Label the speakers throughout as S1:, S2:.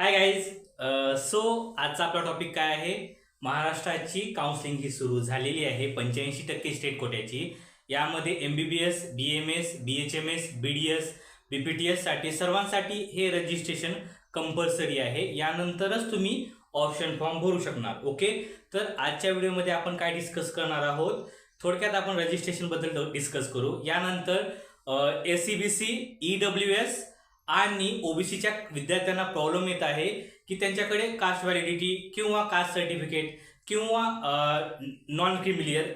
S1: Hi guys so आजचा आपला topic काय आहे? महाराष्ट्राची काउन्सिलिंग ही सुरू झालेली आहे पंच्याऐंशी टक्के स्टेट कोट्याची. यामध्ये M B B S B M S B H M S B D S B P T एससाठी सर्वांसाठी हे रजिस्ट्रेशन कंपल्सरी आहे. यानंतरच तुम्ही ऑप्शन फॉर्म भरू शकणार ओके तर आजच्या व्हिडिओमध्ये आपण काय डिस्कस करणार आहोत? थोडक्यात आपण रजिस्ट्रेशनबद्दल डिस्कस करू. यानंतर S C B C E W S आणि ओबीसीच्या विद्यार्थ्यांना प्रॉब्लेम येत आहे की त्यांच्याकडे कास्ट व्हॅलिडिटी किंवा कास्ट सर्टिफिकेट किंवा नॉन क्रिमिलियर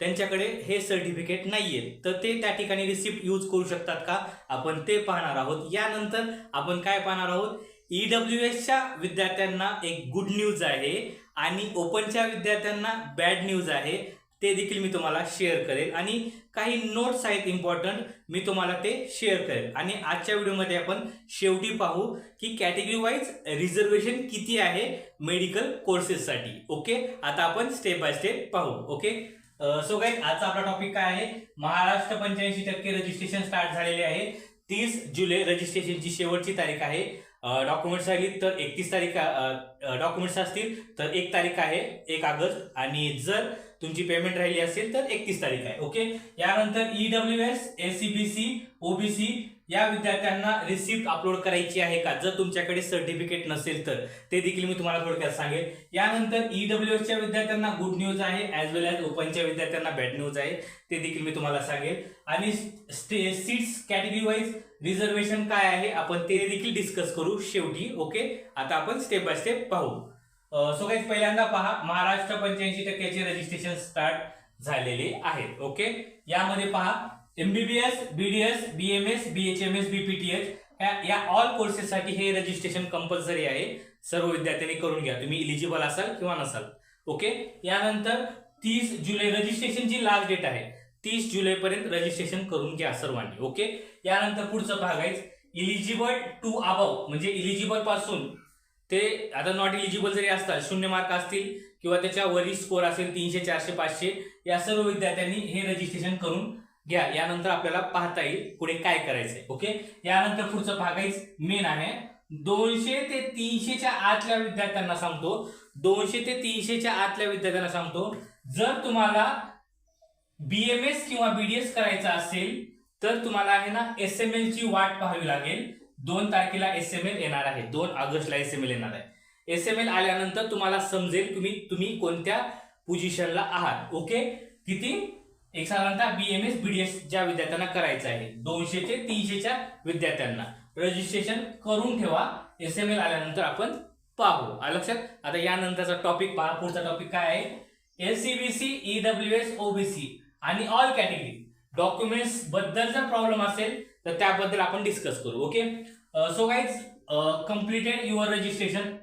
S1: त्यांच्याकडे हे सर्टिफिकेट नाही आहेत तर ते त्या ठिकाणी रिसिप्ट यूज करू शकतात का? आपण ते पाहणार आहोत. यानंतर आपण काय पाहणार आहोत? ई डब्ल्यू एसच्या विद्यार्थ्यांना एक गुड न्यूज आहे आणि ओपनच्या विद्यार्थ्यांना बॅड न्यूज आहे. ते देखील मी तुम्हाला शेअर करेल. आणि काही नोट्स आहेत इम्पॉर्टंट मी तुम्हाला ते शेअर करेल. आणि आजच्या व्हिडिओमध्ये आपण शेवटी पाहू की कॅटेगरी वाईज रिझर्वेशन किती आहे मेडिकल कोर्सेससाठी ओके आता आपण स्टेप बाय स्टेप पाहू. ओके सो काय आजचा आपला टॉपिक काय आहे? महाराष्ट्र पंच्याऐंशी टक्के रजिस्ट्रेशन स्टार्ट झालेले आहे. तीस जुलै रजिस्ट्रेशनची शेवटची तारीख आहे. डॉक्युमेंट्स राहिली तर एकतीस तारीख डॉक्युमेंट्स असतील तर एक तारीख आहे एक ऑगस्ट. आणि जर तुमची पेमेंट राहिली असेल तर एकतीस तारीख आहे ओके यानंतर E S S C B C OBC या विद्यार्थ्यांना रिसिप्ट अपलोड करायची आहे का? जर तुमच्याकडे सर्टिफिकेट नसेल तर. ते देखील मी तुम्हाला थोडक्यात सांगेल. यानंतर ई डब्ल्यू एसच्या विद्यार्थ्यांना गुड न्यूज आहे ॲज वेल ॲज ओपनच्या विद्यार्थ्यांना बॅड न्यूज आहे. ते देखील मी तुम्हाला सांगेल. आणि सीट्स कॅटेगरी वाईज रिझर्वेशन काय आहे? आपण ते देखील डिस्कस करू शेवटी ओके आता आपण स्टेप बाय स्टेप पाहू. सो काही पहिल्यांदा पहा महाराष्ट्र पंच्याऐंशी टक्क्याचे रजिस्ट्रेशन स्टार्ट झालेले आहेत ओके यामध्ये पहा MBBS BDS BMS BHMS BPTH या ऑल कोर्सेससाठी हे रजिस्ट्रेशन कंपल्सरी आहे. सर्व विद्यार्थ्यांनी करून घ्या. तुम्ही इलिजिबल असाल किंवा नसाल. ओके यानंतर तीस जुलै रजिस्ट्रेशनची लास्ट डेट आहे. तीस जुलैपर्यंत रजिस्ट्रेशन करून घ्या सर्वांनी. ओके यानंतर पुढचा भाग आहे. इलिजिबल टू अबव म्हणजे इलिजिबलपासून ते आता नॉट इलिजिबल जरी असतात शून्य मार्क असतील किंवा त्याच्या वरील स्कोर असेल तीनशे चारशे पाचशे या सर्व विद्यार्थ्यांनी हे रजिस्ट्रेशन करून घ्या यानंतर आपल्याला पाहता येईल पुढे काय करायचंय ओके? यानंतर पुढचं भाग आहे मेन आहे. दोनशे ते तीनशेच्या आतल्या विद्यार्थ्यांना सांगतो. दोनशे ते तीनशेच्या आतल्या विद्यार्थ्यांना सांगतो. जर तुम्हाला बीएमएस किंवा बीडीएस करायचा असेल तर तुम्हाला आहे ना एस एम एल ची वाट पाहावी लागेल. दोन तारखेला एस एम एल येणार आहे. दोन ऑगस्टला एस एम एल येणार आहे. एस एम एल आल्यानंतर तुम्हाला समजेल तुम्ही तुम्ही कोणत्या पोझिशनला आहात ओके? किती? एक साधारणतः बीएमएस बीडीएस ज्या विद्यार्थ्यांना करायचं आहे. दोनशे ते तीनशेच्या विद्यार्थ्यांना. रजिस्ट्रेशन करून ठेवा. एस एम एल आल्यानंतर आपण पाहू. आलं लक्षात? आता यानंतरचा टॉपिक पहा. पुढचा टॉपिक काय आहे? S C B C E W S OBC आणि ऑल कॅटेगरी डॉक्युमेंट्सबद्दल जर प्रॉब्लेम असेल तर त्याबद्दल आपण डिस्कस करू. Okay so guys completed your registration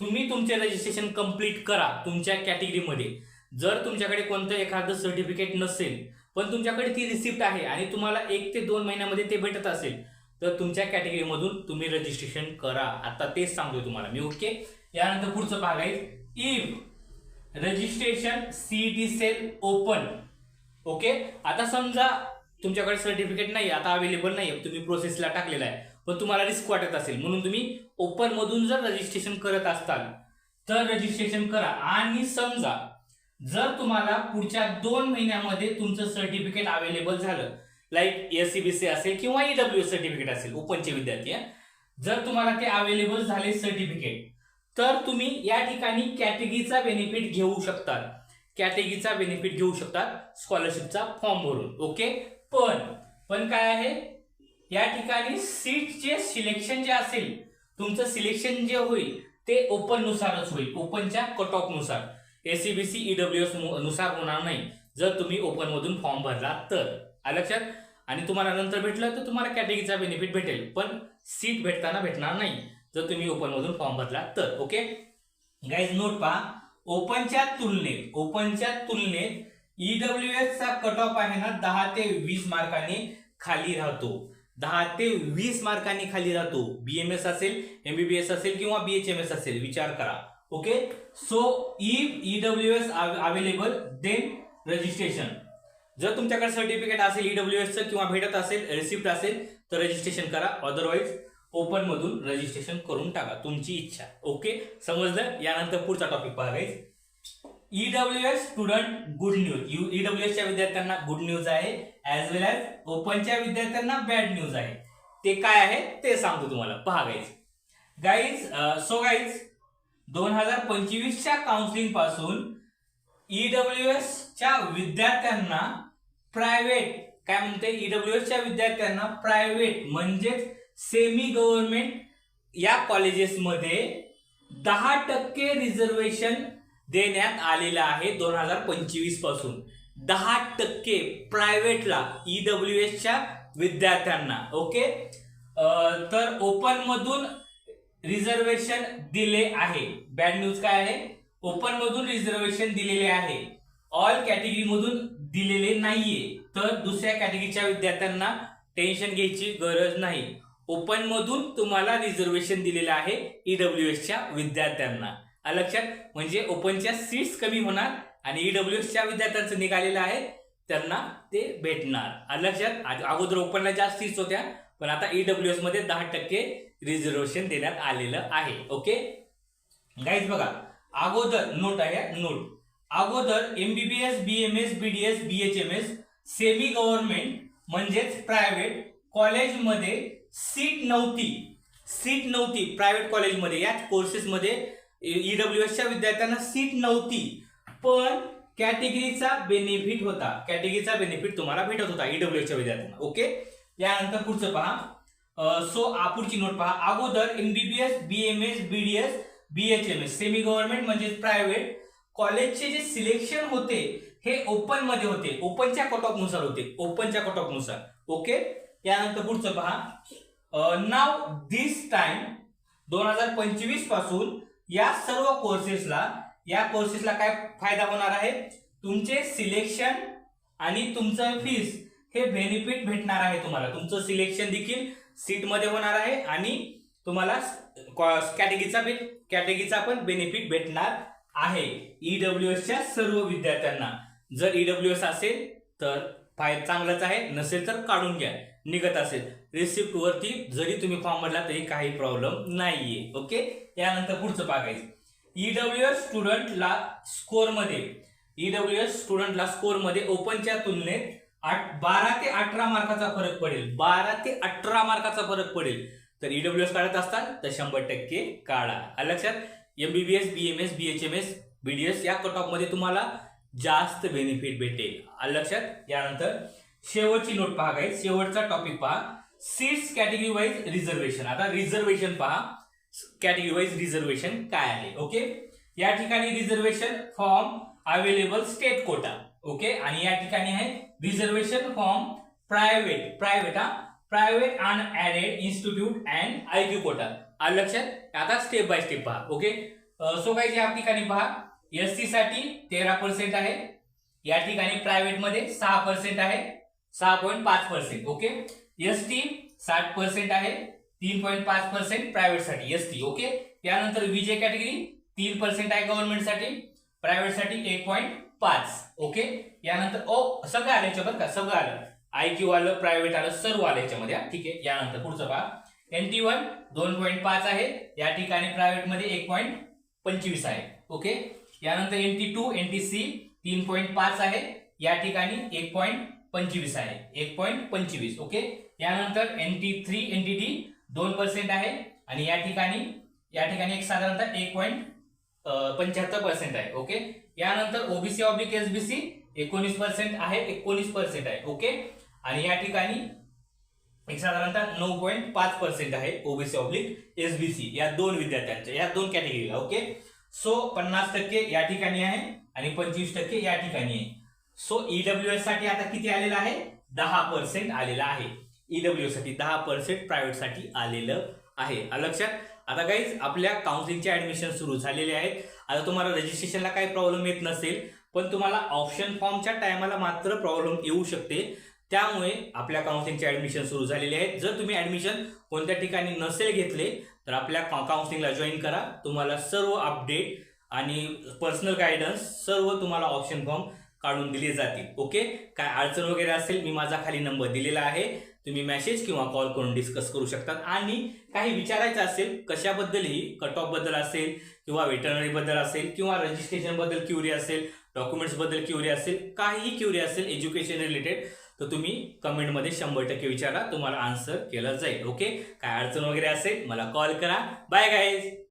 S1: तुम्ही तुमचे रजिस्ट्रेशन कंप्लीट करा. तुमच्या कॅटेगरीमध्ये जर तुमच्याकडे कोणतं एखादं सर्टिफिकेट नसेल पण तुमच्याकडे ती रिसिप्ट आहे आणि तुम्हाला एक ते दोन महिन्यामध्ये ते भेटत असेल तर तुमच्या कॅटेगरीमधून तुम्ही रजिस्ट्रेशन करा. आता तेच सांगतोय तुम्हाला मी ओके यानंतर पुढचं भाग आहे. If registration CET cell open okay आता समजा तुमच्याकडे सर्टिफिकेट नाही आता अवेलेबल नाही तुम्ही प्रोसेसला टाकलेला आहे पण तुम्हाला रिस्क वाटत असेल म्हणून तुम्ही ओपन मधून जर रजिस्ट्रेशन करत असताल तर रजिस्ट्रेशन करा. आणि समजा जर तुम्हाला पुढच्या दोन महिन्यामध्ये तुमचं सर्टिफिकेट अवेलेबल झालं like S C B C असेल किंवा ईडब्ल्यू डब्ल्यू सर्टिफिकेट असेल ओपनचे विद्यार्थी जर तुम्हाला ते अवेलेबल झाले सर्टिफिकेट तर तुम्ही या ठिकाणी कॅटेगरीचा बेनिफिट घेऊ शकतात. कॅटेगरीचा बेनिफिट घेऊ शकतात स्कॉलरशिपचा फॉर्म भरून ओके पण पण काय आहे? या ठिकाणी सीटचे सिलेक्शन जे असेल तुमचं सिलेक्शन जे होईल ते ओपननुसारच होईल ओपनच्या कट ऑफनुसार नुसार. एसीबीसी ईडब्ल्यू एसनुसार होणार नाही. जर तुम्ही ओपनमधून फॉर्म भरला तर. आलं लक्षात? आणि तुम्हाला नंतर भेटलं तर तुम्हाला कॅटेगरीचा बेनिफिट भेटेल. पण सीट भेटताना भेटणार नाही. जर तुम्ही ओपनमधून फॉर्म भरला तर. ओके गाईज नोट पहा. ओपनच्या तुलनेत ओपनच्या तुलनेत ईडब्ल्यू डब्ल्यू एसचा कट ऑफ आहे ना दहा ते वीस मार्कांनी खाली राहतो. दहा ते वीस मार्कांनी खाली राहतो. बीएमएस असेल एमबीबीएस असेल किंवा बीएचएमएस असेल. विचार करा. Okay so if EWS S available then registration जर तुमच्याकडे सर्टिफिकेट असेल ईडब्ल्यू एसचं किंवा भेटत असेल रिसिप्ट असेल तर रजिस्ट्रेशन करा. अदरवाईज ओपन मधून रजिस्ट्रेशन करून टाका. तुमची इच्छा. ओके समजलं? यानंतर पुढचा टॉपिक बघायचं EW S student good news EW च्या विद्यार्थ्यांना गुड न्यूज आहे ऍज वेल ॲज ओपनच्या विद्यार्थ्यांना बॅड न्यूज आहे. ते काय आहे? ते सांगतो तुम्हाला. पहा गाईज गाईज सो गाईज दोन हजार पंचवीसच्या काउन्सिलिंगपासून ईडब्ल्यू एस च्या विद्यार्थ्यांना प्रायव्हेट काय म्हणते? ईडब्ल्यू एसच्या विद्यार्थ्यांना प्रायव्हेट म्हणजेच सेमी गव्हर्नमेंट या कॉलेजेसमध्ये दहा टक्के रिझर्वेशन देण्यात आलेलं आहे दोन हजार पंचवीसपासून. दहा टक्के प्रायव्हेटला ईडब्ल्यू एसच्या विद्यार्थ्यांना ओके तर ओपनमधून रिझर्वेशन दिले आहे. बॅड न्यूज काय आहे? ओपन मधून रिझर्वेशन दिलेले आहे. ऑल कॅटेगरी मधून दिलेले नाहीये. तर दुसऱ्या कॅटेगरीच्या विद्यार्थ्यांना टेन्शन घ्यायची गरज नाही. ओपन मधून तुम्हाला रिझर्वेशन दिलेलं आहे ईडब्ल्यू एसच्या विद्यार्थ्यांना. लक्षात? म्हणजे ओपनच्या सीट्स कमी होणार आणि ईडब्ल्यू एसच्या विद्यार्थ्यांचं निघालेलं आहे त्यांना ते भेटणार. लक्षात? अगोदर ओपनला जास्त सीट्स होत्या पण आता ईडब्ल्यू एसमध्ये दहा टक्के रिझर्वेशन देण्यात आलेलं आहे. ओके गाईज बघा अगोदर नोट आहे नोट अगोदर MBBS BMS BDS BHMS semi government म्हणजेच प्रायव्हेट कॉलेजमध्ये सीट नव्हती. सीट नव्हती. प्रायव्हेट कॉलेजमध्ये याच कोर्सेसमध्ये ईडब्ल्यू एसच्या विद्यार्थ्यांना सीट नव्हती. पण कॅटेगरीचा बेनिफिट होता. कॅटेगरीचा बेनिफिट तुम्हाला भेटत होता ईडब्ल्यू एसच्या विद्यार्थ्यांना. ओके यानंतर पुढचं पहा. सो पुढची नोट पहा. अगोदर MBBS BMS BDS BHMS semi government म्हणजे प्रायव्हेट कॉलेजचे जे सिलेक्शन होते हे ओपनमध्ये होते. ओपनच्या कट ऑफनुसार होते. ओपनच्या कट ऑफनुसार ओके यानंतर पुढचं पहा. नाव दिस टाइम दोन हजार पंचवीसपासून या सर्व कोर्सेसला या कोर्सेसला काय फायदा होणार आहे? तुमचे सिलेक्शन आणि तुमचं फीस हे बेनिफिट भेटणार आहे तुम्हाला. तुमचं सिलेक्शन देखील सीटमध्ये होणार आहे आणि तुम्हाला कॅटेगरीचा कॅटेगरीचा पण बेनिफिट भेटणार आहे. ईडब्ल्यू एसच्या सर्व विद्यार्थ्यांना. जर ईडब्ल्यू एस असेल तर फाय चांगलंच आहे. नसेल तर काढून घ्या. निघत असेल. रिसिप्ट वरती जरी तुम्ही फॉर्म भरला तरी काही प्रॉब्लेम नाहीये. ओके यानंतर पुढचं बघायचं ईडब्ल्यू एस स्टुडंटला स्कोअरमध्ये ईडब्ल्यू एस स्टुडंटला स्कोरमध्ये ओपनच्या तुलनेत आठ बारा ते अठरा मार्काचा फरक पडेल. बारा ते अठरा मार्काचा फरक पडेल. तर ईडब्ल्यू एस काढत असतात तर शंभर टक्के काढा. लक्षात एमबीबीएस बीएमएस बीएचएमएस बीडीएस या कट ऑफमध्ये तुम्हाला जास्त बेनिफिट भेटेल. लक्षात यानंतर शेवटची नोट पहा काय शेवटचा टॉपिक पहा. सीट्स कॅटेगरी वाईज रिझर्वेशन आता रिझर्वेशन पहा. कॅटेगरी वाईज रिझर्वेशन काय आहे? ओके या ठिकाणी reservation form available state quota okay? आणि या ठिकाणी आहे रिझर्वेशन फॉर्म प्रायव्हेट प्रायव्हेट हा? Private and aided institute and IQ quota आलं लक्षात? आता स्टेप बाय स्टेप पहा ओके? सो काही या ठिकाणी पहा. एस सी साठी तेरा पर्सेंट आहे. या ठिकाणी प्रायव्हेटमध्ये सहा पर्सेंट आहे. सहा पॉईंट पाच पर्सेंट ओके? एस टी साठ पर्सेंट आहे. तीन पॉईंट पाच पर्सेंट प्रायव्हेटसाठी एस टी ओके? त्यानंतर विजय कॅटेगरी तीन पर्सेंट आहे गव्हर्नमेंटसाठी. प्रायव्हेटसाठी एक पॉईंट पाच. ओके? यानंतर ओ सगळं आलं याच्यावर का? सगळं आलं. आय क्यू आलं प्रायव्हेट आलं सर्व आलं याच्यामध्ये ठीक आहे? यानंतर पुढचं पहा. एन टी वन दोन पॉईंट पाच आहे. या ठिकाणी प्रायव्हेटमध्ये एक पॉईंट पंचवीस आहे. ओके? यानंतर N T two N T C तीन पॉईंट पाच आहे. या ठिकाणी एक पॉईंट पंचवीस आहे. एक पॉईंट पंचवीस. ओके? यानंतर N T three N T D दोन पर्सेंट आहे. आणि या ठिकाणी या ठिकाणी एक साधारणतः एक पॉईंट पंच्याहत्तर पर्सेंट आहे ओके यानंतर ओबीसी ऑब्लिक एसबीसी एकोणीस पर्सेंट आहे एकोणीस पर्सेंट आहे ओके आणि या ठिकाणी एक साधारणतः नऊ पॉईंट पाच पर्सेंट आहे ओबीसी ऑब्लिक एसबीसी या दोन विद्यार्थ्यांच्या या दोन कॅटेगरीला ओके सो पन्नास टक्के या ठिकाणी आहे आणि पंचवीस टक्के या ठिकाणी आहे. सो ईडब्ल्यू एससाठी आता किती आलेलं आहे? दहा पर्सेंट आलेला आहे. ईडब्ल्यू साठी दहा पर्सेंट प्रायव्हेटसाठी आलेलं आहे. लक्षात? आता काहीच आपल्या काउन्सिलिंगचे ॲडमिशन सुरू झालेले आहेत. आता तुम्हाला रजिस्ट्रेशनला काही प्रॉब्लेम येत नसेल पण तुम्हाला ऑप्शन फॉर्मच्या टायमाला मात्र प्रॉब्लेम येऊ शकते. त्यामुळे आपल्या काउन्सिलिंगचे ॲडमिशन सुरू झालेले आहेत. जर तुम्ही ॲडमिशन कोणत्या ठिकाणी नसेल घेतले तर आपल्या काउन्सिलिंगला जॉईन करा. तुम्हाला सर्व अपडेट आणि पर्सनल गायडन्स सर्व तुम्हाला ऑप्शन फॉर्म काढून दिले जातील. ओके काय अडचण वगैरे असेल मी माझा खाली नंबर दिलेला आहे. तुम्ही मेसेज किंवा कॉल करून डिस्कस करू शकतात. आणि काही विचारायचं असेल कशाबद्दलही कट ऑफबद्दल असेल किंवा वेटरनरी बद्दल असेल किंवा रजिस्ट्रेशनबद्दल क्युरी असेल डॉक्युमेंट्सबद्दल क्युरी असेल काहीही क्युरी असेल एज्युकेशन रिलेटेड तर तुम्ही कमेंटमध्ये शंभर टक्के विचारा तुम्हाला आन्सर केलं जाईल. ओके काय अडचण वगैरे असेल मला कॉल करा. Bye guys